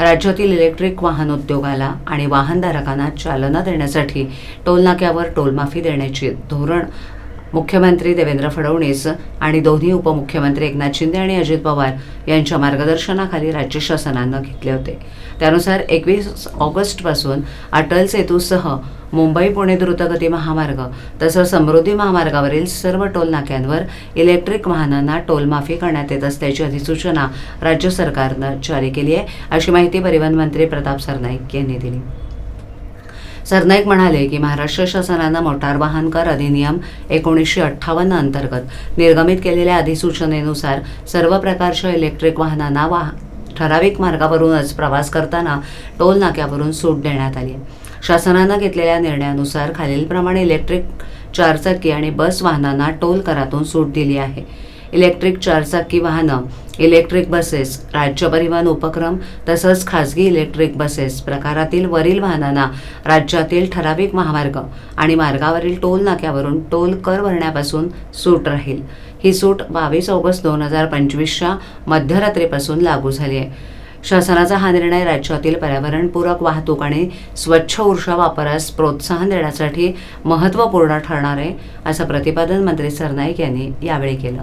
राज्यातील इलेक्ट्रिक वाहन उद्योगाला आणि वाहनधारकांना चालना देण्यासाठी टोलनाक्यावर टोलमाफी देण्याचे धोरण मुख्यमंत्री देवेंद्र फडणवीस आणि दोन्ही उपमुख्यमंत्री एकनाथ शिंदे आणि अजित पवार यांच्या मार्गदर्शनाखाली राज्य शासनानं घेतले होते. त्यानुसार एकवीस ऑगस्टपासून अटल सेतूसह मुंबई पुणे द्रुतगती महामार्ग तसंच समृद्धी महामार्गावरील सर्व टोल नाक्यांवर इलेक्ट्रिक वाहनांना टोलमाफी करण्यात येत असल्याची अधिसूचना राज्य सरकारनं जारी केली आहे अशी माहिती परिवहन मंत्री प्रताप सरनाईक यांनी दिली. सरनाईक म्हणाले की महाराष्ट्र शासनानं मोटार वाहन कर अधिनियम एकोणीसशे अठ्ठावन्न अंतर्गत निर्गमित केलेल्या अधिसूचनेनुसार सर्व प्रकारच्या इलेक्ट्रिक वाहनांना वाह ठराविक मार्गावरूनच प्रवास करताना टोल नाक्यावरून सूट देण्यात आली आहे. शासनानं घेतलेल्या निर्णयानुसार खालीलप्रमाणे इलेक्ट्रिक चारचाकी आणि बस वाहनांना टोल करातून सूट दिली आहे. इलेक्ट्रिक चारचाकी वाहनं इलेक्ट्रिक बसेस राज्य परिवहन उपक्रम तसंच खाजगी इलेक्ट्रिक बसेस प्रकारातील वरील वाहनांना राज्यातील ठराविक महामार्ग आणि मार्गावरील टोल नाक्यावरून टोल कर भरण्यापासून सूट राहील. ही सूट बावीस ऑगस्ट दोन हजार पंचवीसच्या मध्यरात्रीपासून लागू झाली आहे. शासनाचा हा निर्णय राज्यातील पर्यावरणपूरक वाहतूक आणि स्वच्छ ऊर्जा वापरास प्रोत्साहन देण्यासाठी महत्त्वपूर्ण ठरणार आहे असं प्रतिपादन मंत्री सरनाईक यांनी यावेळी केलं.